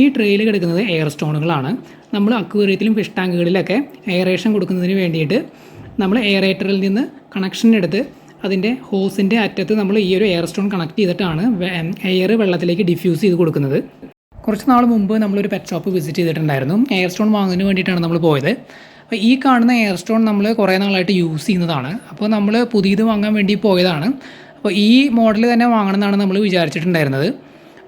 ഈ ട്രെയിൽ കിടക്കുന്നത് എയർ സ്റ്റോണുകളാണ് നമ്മൾ അക്വേറിയത്തിലും ഫിഷ് ടാങ്കുകളിലൊക്കെ എയറേഷൻ കൊടുക്കുന്നതിന് വേണ്ടിയിട്ട് നമ്മൾ എയറേറ്ററിൽ നിന്ന് കണക്ഷൻ എടുത്ത് അതിന്റെ ഹോസിന്റെ അറ്റത്ത് നമ്മൾ ഈ ഒരു എയർ സ്റ്റോൺ കണക്ട് ചെയ്തിട്ടാണ് എയർ വെള്ളത്തിലേക്ക് ഡിഫ്യൂസ് ചെയ്ത് കൊടുക്കുന്നത്. കുറച്ച് നാൾ മുമ്പ് നമ്മളൊരു പെറ്റ് ഷോപ്പ് വിസിറ്റ് ചെയ്തിട്ടുണ്ടായിരുന്നു. എയർ സ്റ്റോൺ വാങ്ങുന്നതിന് വേണ്ടിയിട്ടാണ് നമ്മൾ പോയത്. അപ്പോൾ ഈ കാണുന്ന എയർ സ്റ്റോൺ നമ്മൾ കുറേ നാളായിട്ട് യൂസ് ചെയ്യുന്നതാണ്. അപ്പോൾ നമ്മൾ പുതിയത് വാങ്ങാൻ വേണ്ടി പോയതാണ്. അപ്പോൾ ഈ മോഡൽ തന്നെ വാങ്ങണം എന്നാണ് നമ്മൾ വിചാരിച്ചിട്ടുണ്ടായിരുന്നത്.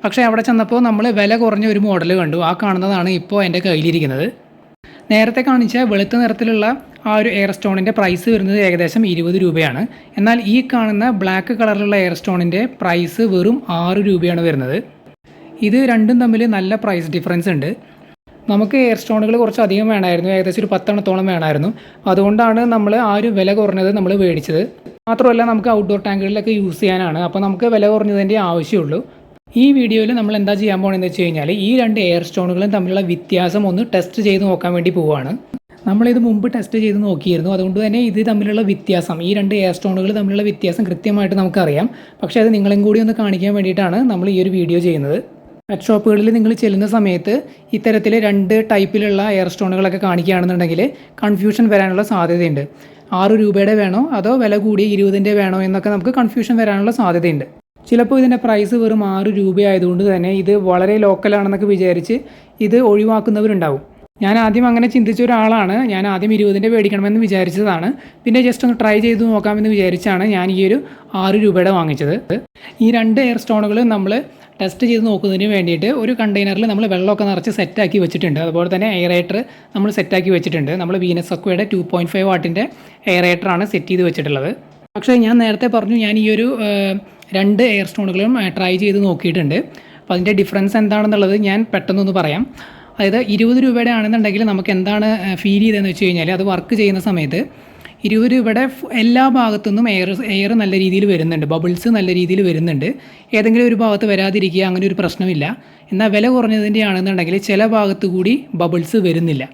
പക്ഷേ അവിടെ ചെന്നപ്പോൾ നമ്മൾ വില കുറഞ്ഞ ഒരു മോഡൽ കണ്ടു. ആ കാണുന്നതാണ് ഇപ്പോൾ എന്റെ കയ്യിലിരിക്കുന്നത്. നേരത്തെ കാണിച്ച വെളുത്ത നിറത്തിലുള്ള ആ ഒരു എയർ സ്റ്റോണിന്റെ പ്രൈസ് വരുന്നത് ഏകദേശം ഇരുപത് രൂപയാണ്. എന്നാൽ ഈ കാണുന്ന ബ്ലാക്ക് കളറിലുള്ള എയർ സ്റ്റോണിന്റെ പ്രൈസ് വെറും ആറ് രൂപയാണ് വരുന്നത്. ഇത് രണ്ടും തമ്മിൽ നല്ല പ്രൈസ് ഡിഫറൻസ് ഉണ്ട്. നമുക്ക് എയർ സ്റ്റോണുകൾ കുറച്ച് അധികം വേണമായിരുന്നു. ഏകദേശം ഒരു പത്തെണ്ണത്തോളം വേണമായിരുന്നു. അതുകൊണ്ടാണ് നമ്മൾ ആ ഒരു വില കുറഞ്ഞത് നമ്മൾ മേടിച്ചത്. മാത്രമല്ല നമുക്ക് ഔട്ട്ഡോർ ടാങ്കുകളിലൊക്കെ യൂസ് ചെയ്യാനാണ്. അപ്പോൾ നമുക്ക് വില കുറഞ്ഞതിന്റെ ആവശ്യമുള്ളൂ. ഈ വീഡിയോയിൽ നമ്മൾ എന്താ ചെയ്യാൻ പോകണമെന്ന് വെച്ച് കഴിഞ്ഞാൽ ഈ രണ്ട് എയർ സ്റ്റോണുകളും തമ്മിലുള്ള വ്യത്യാസം ഒന്ന് ടെസ്റ്റ് ചെയ്ത് നോക്കാൻ വേണ്ടി പോവുകയാണ് നമ്മളിത് മുമ്പ് ടെസ്റ്റ് ചെയ്ത് നോക്കിയിരുന്നു. അതുകൊണ്ട് തന്നെ ഇത് തമ്മിലുള്ള വ്യത്യാസം ഈ രണ്ട് എയർ സ്റ്റോണുകൾ തമ്മിലുള്ള വ്യത്യാസം കൃത്യമായിട്ട് നമുക്കറിയാം. പക്ഷേ അത് നിങ്ങളും കൂടി ഒന്ന് കാണിക്കാൻ വേണ്ടിയിട്ടാണ് നമ്മൾ ഈ ഒരു വീഡിയോ ചെയ്യുന്നത്. പെറ്റ് ഷോപ്പുകളിൽ നിങ്ങൾ ചെല്ലുന്ന സമയത്ത് ഇത്തരത്തിൽ രണ്ട് ടൈപ്പിലുള്ള എയർ സ്റ്റോണുകളൊക്കെ കാണിക്കുകയാണെന്നുണ്ടെങ്കിൽ കൺഫ്യൂഷൻ വരാനുള്ള സാധ്യതയുണ്ട്. ആറ് രൂപയുടെ വേണോ അതോ വില കൂടിയ ഇരുപതിന്റെ വേണോ എന്നൊക്കെ നമുക്ക് കൺഫ്യൂഷൻ വരാനുള്ള സാധ്യതയുണ്ട്. ചിലപ്പോൾ ഇതിന്റെ പ്രൈസ് വെറും ആറ് രൂപയായതുകൊണ്ട് തന്നെ ഇത് വളരെ ലോക്കലാണെന്നൊക്കെ വിചാരിച്ച് ഇത് ഒഴിവാക്കുന്നവരുണ്ടാവും. ഞാൻ ആദ്യം അങ്ങനെ ചിന്തിച്ച ഒരാളാണ്. ഞാൻ ആദ്യം ഇരുപതിന്റെ മേടിക്കണമെന്ന് വിചാരിച്ചതാണ്. പിന്നെ ജസ്റ്റ് ഒന്ന് ട്രൈ ചെയ്ത് നോക്കാമെന്ന് വിചാരിച്ചാണ് ഞാൻ ഈ ഒരു ആറ് രൂപയുടെ വാങ്ങിച്ചത്. ഈ രണ്ട് എയർ സ്റ്റോണുകൾ നമ്മൾ ടെസ്റ്റ് ചെയ്ത് നോക്കുന്നതിന് വേണ്ടിയിട്ട് ഒരു കണ്ടെയ്നറിൽ നമ്മൾ വെള്ളമൊക്കെ നിറച്ച് സെറ്റാക്കി വെച്ചിട്ടുണ്ട്. അതുപോലെ തന്നെ എയറേറ്റർ നമ്മൾ സെറ്റാക്കി വെച്ചിട്ടുണ്ട്. നമ്മൾ വീനസ് അക്വയുടെ ടു പോയിന്റ് ഫൈവ് വാട്ടിന്റെ എയറേറ്ററാണ് സെറ്റ് ചെയ്ത് വെച്ചിട്ടുള്ളത്. പക്ഷേ ഞാൻ നേരത്തെ പറഞ്ഞു ഞാൻ ഈ ഒരു രണ്ട് എയർ സ്റ്റോണുകളും ട്രൈ ചെയ്ത് നോക്കിയിട്ടുണ്ട്. അപ്പോൾ അതിന്റെ ഡിഫറൻസ് എന്താണെന്നുള്ളത് ഞാൻ പെട്ടെന്നൊന്ന് പറയാം. അതായത് ഇരുപത് രൂപയുടെ ആണെന്നുണ്ടെങ്കിൽ നമുക്ക് എന്താണ് ഫീൽ ചെയ്തതെന്ന് വെച്ച് കഴിഞ്ഞാൽ അത് വർക്ക് ചെയ്യുന്ന സമയത്ത് ഇരുപത് രൂപയുടെ എല്ലാ ഭാഗത്തു നിന്നും എയർ എയർ നല്ല രീതിയിൽ വരുന്നുണ്ട് ബബിൾസ് നല്ല രീതിയിൽ വരുന്നുണ്ട്. ഏതെങ്കിലും ഒരു ഭാഗത്ത് വരാതിരിക്കുക അങ്ങനെ ഒരു പ്രശ്നമില്ല. എന്നാൽ വില കുറഞ്ഞതിന്റെ ആണെന്നുണ്ടെങ്കിൽ ചില ഭാഗത്ത് കൂടി ബബിൾസ് വരുന്നില്ല.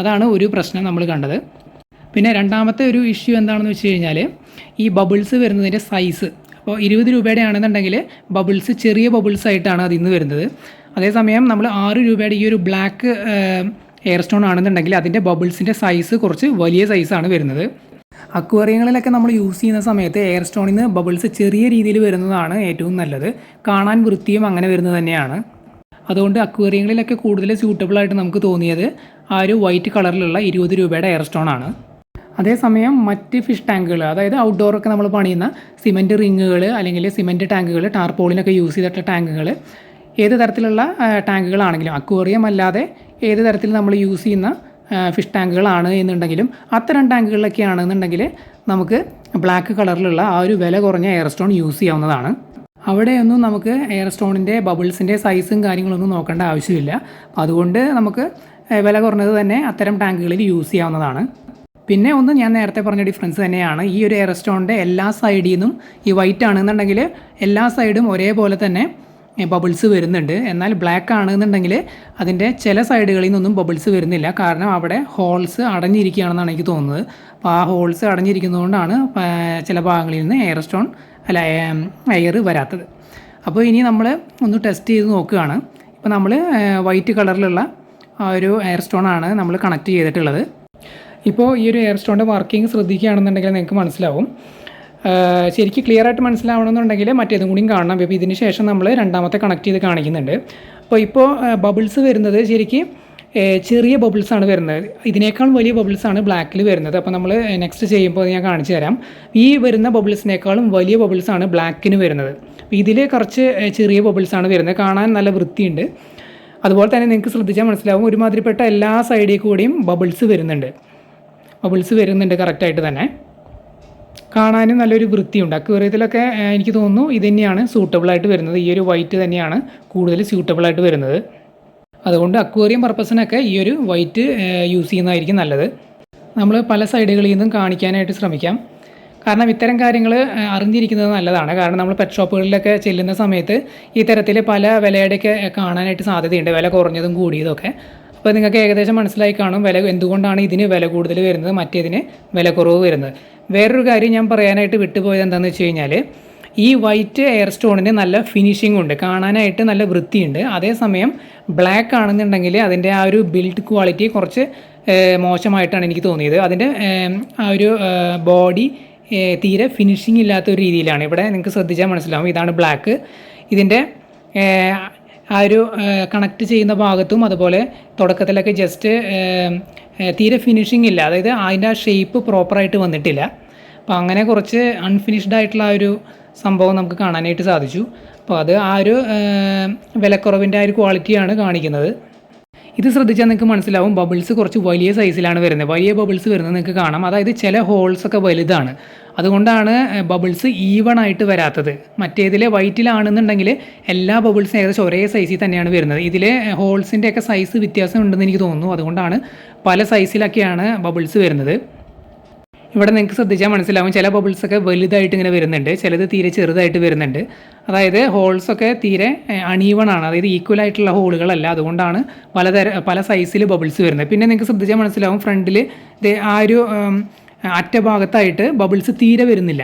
അതാണ് ഒരു പ്രശ്നം നമ്മൾ കണ്ടത്. പിന്നെ രണ്ടാമത്തെ ഒരു ഇഷ്യൂ എന്താണെന്ന് വെച്ച് കഴിഞ്ഞാൽ ഈ ബബിൾസ് വരുന്നതിന്റെ സൈസ് അപ്പോൾ ഇരുപത് രൂപയുടെ ആണെന്നുണ്ടെങ്കിൽ ബബിൾസ് ചെറിയ ബബിൾസ് ആയിട്ടാണ് അതിന്ന് വരുന്നത്. അതേസമയം നമ്മൾ ആറ് രൂപയുടെ ഈ ഒരു ബ്ലാക്ക് എയർ സ്റ്റോൺ ആണെന്നുണ്ടെങ്കിൽ അതിന്റെ ബബിൾസിന്റെ സൈസ് കുറച്ച് വലിയ സൈസാണ് വരുന്നത്. അക്വേറിയങ്ങളിലൊക്കെ നമ്മൾ യൂസ് ചെയ്യുന്ന സമയത്ത് എയർ സ്റ്റോണിൽ നിന്ന് ബബിൾസ് ചെറിയ രീതിയിൽ വരുന്നതാണ് ഏറ്റവും നല്ലത്. കാണാൻ വൃത്തിയും അങ്ങനെ വരുന്നത് തന്നെയാണ്. അതുകൊണ്ട് അക്വേറിയങ്ങളിലൊക്കെ കൂടുതൽ സ്യൂട്ടബിളായിട്ട് നമുക്ക് തോന്നിയത് ആ ഒരു വൈറ്റ് കളറിലുള്ള ഇരുപത് രൂപയുടെ എയർ സ്റ്റോൺ ആണ്. അതേസമയം മറ്റ് ഫിഷ് ടാങ്കുകൾ അതായത് ഔട്ട്ഡോറൊക്കെ നമ്മൾ പണിയുന്ന സിമന്റ് റിങ്ങുകൾ അല്ലെങ്കിൽ സിമന്റ് ടാങ്കുകൾ ടാർപോളിനൊക്കെ യൂസ് ചെയ്തിട്ടുള്ള ടാങ്കുകൾ ഏത് തരത്തിലുള്ള ടാങ്കുകളാണെങ്കിലും അക്വേറിയം അല്ലാതെ ഏത് തരത്തിൽ നമ്മൾ യൂസ് ചെയ്യുന്ന ഫിഷ് ടാങ്കുകളാണ് എന്നുണ്ടെങ്കിലും അത്തരം ടാങ്കുകളിലൊക്കെ ആണെന്നുണ്ടെങ്കിൽ നമുക്ക് ബ്ലാക്ക് കളറിലുള്ള ആ ഒരു വില കുറഞ്ഞ എയർ സ്റ്റോൺ യൂസ് ചെയ്യാവുന്നതാണ്. അവിടെയൊന്നും നമുക്ക് എയർ സ്റ്റോണിന്റെ ബബിൾസിന്റെ സൈസും കാര്യങ്ങളൊന്നും നോക്കേണ്ട ആവശ്യമില്ല. അതുകൊണ്ട് നമുക്ക് വില കുറഞ്ഞത് തന്നെ അത്തരം ടാങ്കുകളിൽ യൂസ് ചെയ്യാവുന്നതാണ്. പിന്നെ ഒന്ന് ഞാൻ നേരത്തെ പറഞ്ഞ ഡിഫറൻസ് തന്നെയാണ്. ഈ ഒരു സ്റ്റോണിന്റെ എല്ലാ സൈഡിൽ നിന്നും ഈ വൈറ്റ് ആണെന്നുണ്ടെങ്കിൽ എല്ലാ സൈഡും ഒരേപോലെ തന്നെ ബബിൾസ് വരുന്നുണ്ട്. എന്നാൽ ബ്ലാക്ക് ആണെന്നുണ്ടെങ്കിൽ അതിന്റെ ചില സൈഡുകളിൽ നിന്നൊന്നും ബബിൾസ് വരുന്നില്ല. കാരണം അവിടെ ഹോൾസ് അടഞ്ഞിരിക്കുകയാണെന്നാണ് എനിക്ക് തോന്നുന്നത്. അപ്പോൾ ആ ഹോൾസ് അടഞ്ഞിരിക്കുന്നതുകൊണ്ടാണ് ചില ഭാഗങ്ങളിൽ നിന്ന് എയർ സ്റ്റോൺ അല്ല എയർ വരാത്തത്. അപ്പോൾ ഇനി നമ്മൾ ഒന്ന് ടെസ്റ്റ് ചെയ്ത് നോക്കുകയാണ്. ഇപ്പോൾ നമ്മൾ വൈറ്റ് കളറിലുള്ള ഒരു എയർ സ്റ്റോൺ ആണ് നമ്മൾ കണക്ട് ചെയ്തിട്ടുള്ളത്. ഇപ്പോൾ ഈ ഒരു എയർ സ്റ്റോണിന്റെ വർക്കിംഗ് ശ്രദ്ധിക്കുകയാണെന്നുണ്ടെങ്കിൽ നിങ്ങൾക്ക് മനസ്സിലാവും. ശരിക്കും ക്ലിയർ ആയിട്ട് മനസ്സിലാവണമെന്നുണ്ടെങ്കിൽ മറ്റേതും കൂടിയും കാണണം. അപ്പോൾ ഇതിന് ശേഷം നമ്മൾ രണ്ടാമത്തെ കണക്ട് ചെയ്ത് കാണിക്കുന്നുണ്ട്. അപ്പോൾ ഇപ്പോൾ ബബിൾസ് വരുന്നത് ശരിക്കും ചെറിയ ബബിൾസ് ആണ് വരുന്നത്. ഇതിനേക്കാൾ വലിയ ബബിൾസ് ആണ് ബ്ലാക്കിൽ വരുന്നത്. അപ്പോൾ നമ്മൾ നെക്സ്റ്റ് ചെയ്യുമ്പോൾ ഞാൻ കാണിച്ചു തരാം. ഈ വരുന്ന ബബിൾസിനേക്കാളും വലിയ ബബിൾസ് ആണ് ബ്ലാക്കിന് വരുന്നത്. അപ്പോൾ ഇതിൽ കുറച്ച് ചെറിയ ബബിൾസ് ആണ് വരുന്നത്. കാണാൻ നല്ല വൃത്തിയുണ്ട്. അതുപോലെ തന്നെ നിങ്ങൾക്ക് ശ്രദ്ധിച്ചാൽ മനസ്സിലാവും ഒരുമാതിരിപ്പെട്ട എല്ലാ സൈഡിൽ കൂടിയും ബബിൾസ് വരുന്നുണ്ട്. ബബിൾസ് വരുന്നുണ്ട് കറക്റ്റായിട്ട് തന്നെ. കാണാനും നല്ലൊരു വൃത്തിയുണ്ട്. അക്വേറിയത്തിലൊക്കെ എനിക്ക് തോന്നുന്നു ഇത് തന്നെയാണ് സൂട്ടബിളായിട്ട് വരുന്നത്. ഈ ഒരു വൈറ്റ് തന്നെയാണ് കൂടുതൽ സ്യൂട്ടബിളായിട്ട് വരുന്നത്. അതുകൊണ്ട് അക്വേറിയം പർപ്പസിനൊക്കെ ഈ ഒരു വൈറ്റ് യൂസ് ചെയ്യുന്നതായിരിക്കും നല്ലത്. നമ്മൾ പല സൈഡുകളിൽ നിന്നും കാണിക്കാനായിട്ട് ശ്രമിക്കാം. കാരണം ഇത്തരം കാര്യങ്ങൾ അറിഞ്ഞിരിക്കുന്നത് നല്ലതാണ്. കാരണം നമ്മൾ പെറ്റ് ഷോപ്പുകളിലൊക്കെ ചെല്ലുന്ന സമയത്ത് ഈ പല വിലയുടെയൊക്കെ കാണാനായിട്ട് സാധ്യതയുണ്ട്. വില കുറഞ്ഞതും കൂടിയതൊക്കെ അപ്പോൾ നിങ്ങൾക്ക് ഏകദേശം മനസ്സിലായി കാണും വില എന്തുകൊണ്ടാണ് ഇതിന് വില കൂടുതൽ വരുന്നത് മറ്റേതിന് വില കുറവ് വരുന്നത്. വേറൊരു കാര്യം ഞാൻ പറയാനായിട്ട് വിട്ടുപോയത് എന്താണെന്ന് വെച്ച് കഴിഞ്ഞാൽ ഈ വൈറ്റ് എയർ സ്റ്റോണിന് നല്ല ഫിനിഷിംഗ് ഉണ്ട് കാണാനായിട്ട് നല്ല വൃത്തിയുണ്ട്. അതേസമയം ബ്ലാക്ക് ആണെന്നുണ്ടെങ്കിൽ അതിന്റെ ആ ഒരു ബിൽഡ് ക്വാളിറ്റി കുറച്ച് മോശമായിട്ടാണ് എനിക്ക് തോന്നിയത്. അതിന്റെ ആ ഒരു ബോഡി തീരെ ഫിനിഷിംഗ് ഇല്ലാത്ത ഒരു രീതിയിലാണ്. ഇവിടെ നിങ്ങൾക്ക് ശ്രദ്ധിച്ചാൽ മനസ്സിലാവും. ഇതാണ് ബ്ലാക്ക് ഇതിന്റെ ആ ഒരു കണക്ട് ചെയ്യുന്ന ഭാഗത്തും അതുപോലെ തുടക്കത്തിലൊക്കെ ജസ്റ്റ് തീരെ ഫിനിഷിംഗ് ഇല്ല. അതായത് അതിന്റെ ആ ഷേപ്പ് പ്രോപ്പറായിട്ട് വന്നിട്ടില്ല. അപ്പോൾ അങ്ങനെ കുറച്ച് അൺഫിനിഷ്ഡ് ആയിട്ടുള്ള ആ ഒരു സംഭവം നമുക്ക് കാണാനായിട്ട് സാധിച്ചു. അപ്പോൾ അത് ആ ഒരു വിലക്കുറവിന്റെ ആ ഒരു ക്വാളിറ്റിയാണ് കാണിക്കുന്നത്. ഇത് ശ്രദ്ധിച്ചാൽ നിങ്ങൾക്ക് മനസ്സിലാവും ബബിൾസ് കുറച്ച് വലിയ സൈസിലാണ് വരുന്നത്. വലിയ ബബിൾസ് വരുന്നത് നിങ്ങൾക്ക് കാണാം. അതായത് ചില ഹോൾസൊക്കെ വലുതാണ്. അതുകൊണ്ടാണ് ബബിൾസ് ഈവൺ ആയിട്ട് വരാത്തത്. മറ്റേതിലെ വൈറ്റിലാണെന്നുണ്ടെങ്കിൽ എല്ലാ ബബിൾസും ഏകദേശം ഒരേ സൈസിൽ തന്നെയാണ് വരുന്നത്. ഇതിലെ ഹോൾസിന്റെ ഒക്കെ സൈസ് വ്യത്യാസം ഉണ്ടെന്ന് എനിക്ക് തോന്നുന്നു. അതുകൊണ്ടാണ് പല സൈസിലൊക്കെയാണ് ബബിൾസ് വരുന്നത്. ഇവിടെ നിങ്ങൾക്ക് ശ്രദ്ധിച്ചാൽ മനസ്സിലാവും ചില ബബിൾസ് ഒക്കെ വലുതായിട്ട് ഇങ്ങനെ വരുന്നുണ്ട്. ചിലത് തീരെ ചെറുതായിട്ട് വരുന്നുണ്ട്. അതായത് ഹോൾസൊക്കെ തീരെ അണീവൺ ആണ്. അതായത് ഈക്വൽ ആയിട്ടുള്ള ഹോളുകളല്ല അതുകൊണ്ടാണ് പലതര പല സൈസിൽ ബബിൾസ് വരുന്നത്. പിന്നെ നിങ്ങൾക്ക് ശ്രദ്ധിച്ചാൽ മനസ്സിലാവും ഫ്രണ്ടിൽ ആ ഒരു അറ്റ ഭാഗത്തായിട്ട് ബബിൾസ് തീരെ വരുന്നില്ല.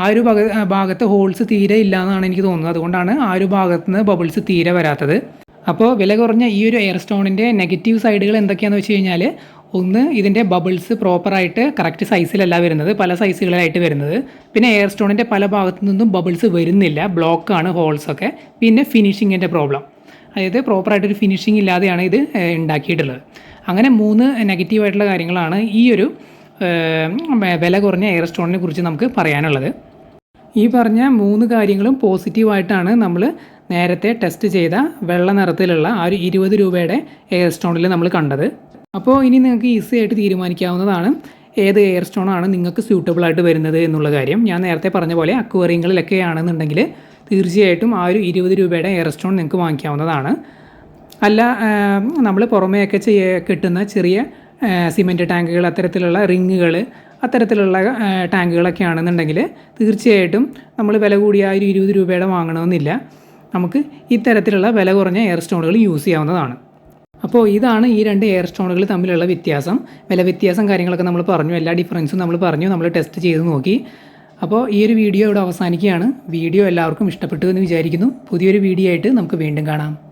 ആ ഒരു ഭാഗ ഭാഗത്ത് ഹോൾസ് തീരെ ഇല്ല എന്നാണ് എനിക്ക് തോന്നുന്നത്. അതുകൊണ്ടാണ് ആ ഒരു ഭാഗത്ത് നിന്ന് ബബിൾസ് തീരെ വരാത്തത്. അപ്പോൾ വില കുറഞ്ഞ ഈ ഒരു എയർ സ്റ്റോണിന്റെ നെഗറ്റീവ് സൈഡുകൾ എന്തൊക്കെയാണെന്ന് വെച്ച് കഴിഞ്ഞാൽ ഒന്ന് ഇതിന്റെ ബബിൾസ് പ്രോപ്പറായിട്ട് കറക്റ്റ് സൈസിലല്ല വരുന്നത് പല സൈസുകളിലായിട്ട് വരുന്നത്. പിന്നെ എയർ സ്റ്റോണിന്റെ പല ഭാഗത്തു നിന്നും ബബിൾസ് വരുന്നില്ല ബ്ലോക്കാണ് ഹോൾസൊക്കെ പിന്നെ ഫിനിഷിങ്ങിന്റെ പ്രോബ്ലം അതായത് പ്രോപ്പറായിട്ടൊരു ഫിനിഷിംഗ് ഇല്ലാതെയാണ് ഇത് ഉണ്ടാക്കിയിട്ടുള്ളത്. അങ്ങനെ മൂന്ന് നെഗറ്റീവായിട്ടുള്ള കാര്യങ്ങളാണ് ഈ ഒരു വില കുറഞ്ഞ എയർ സ്റ്റോണിനെ കുറിച്ച് നമുക്ക് പറയാനുള്ളത്. ഈ പറഞ്ഞ മൂന്ന് കാര്യങ്ങളും പോസിറ്റീവായിട്ടാണ് നമ്മൾ നേരത്തെ ടെസ്റ്റ് ചെയ്ത വെള്ള നിറത്തിലുള്ള ആ ഒരു ഇരുപത് രൂപയുടെ എയർ സ്റ്റോണിൽ നമ്മൾ കണ്ടത്. അപ്പോൾ ഇനി നിങ്ങൾക്ക് ഈസി ആയിട്ട് തീരുമാനിക്കാവുന്നതാണ് ഏത് എയർ സ്റ്റോണാണ് നിങ്ങൾക്ക് സ്യൂട്ടബിൾ ആയിട്ട് വരുന്നത് എന്നുള്ള കാര്യം. ഞാൻ നേരത്തെ പറഞ്ഞ പോലെ അക്വേറിയങ്ങളിലൊക്കെ ആണെന്നുണ്ടെങ്കിൽ തീർച്ചയായിട്ടും ആ ഒരു ഇരുപത് രൂപയുടെ എയർ സ്റ്റോൺ നിങ്ങൾക്ക് വാങ്ങിക്കാവുന്നതാണ്. അല്ല നമ്മൾ പുറമേയൊക്കെ ചെയ്യ കിട്ടുന്ന ചെറിയ സിമെന്റ് ടാങ്കുകൾ അത്തരത്തിലുള്ള റിങ്ങുകൾ അത്തരത്തിലുള്ള ടാങ്കുകളൊക്കെ ആണെന്നുണ്ടെങ്കിൽ തീർച്ചയായിട്ടും നമ്മൾ വില കൂടിയ ഒരു ഇരുപത് രൂപയുടെ വാങ്ങണമെന്നില്ല. നമുക്ക് ഇത്തരത്തിലുള്ള വില കുറഞ്ഞ എയർ സ്റ്റോണുകൾ യൂസ് ചെയ്യാവുന്നതാണ്. അപ്പോൾ ഇതാണ് ഈ രണ്ട് എയർ സ്റ്റോണുകൾ തമ്മിലുള്ള വ്യത്യാസം. വില വ്യത്യാസം കാര്യങ്ങളൊക്കെ നമ്മൾ പറഞ്ഞു എല്ലാ ഡിഫറൻസും നമ്മൾ പറഞ്ഞു നമ്മൾ ടെസ്റ്റ് ചെയ്ത് നോക്കി. അപ്പോൾ ഈ ഒരു വീഡിയോ ഇവിടെ അവസാനിക്കുകയാണ്. വീഡിയോ എല്ലാവർക്കും ഇഷ്ടപ്പെട്ടു എന്ന് വിചാരിക്കുന്നു. പുതിയൊരു വീഡിയോ ആയിട്ട് നമുക്ക് വീണ്ടും കാണാം.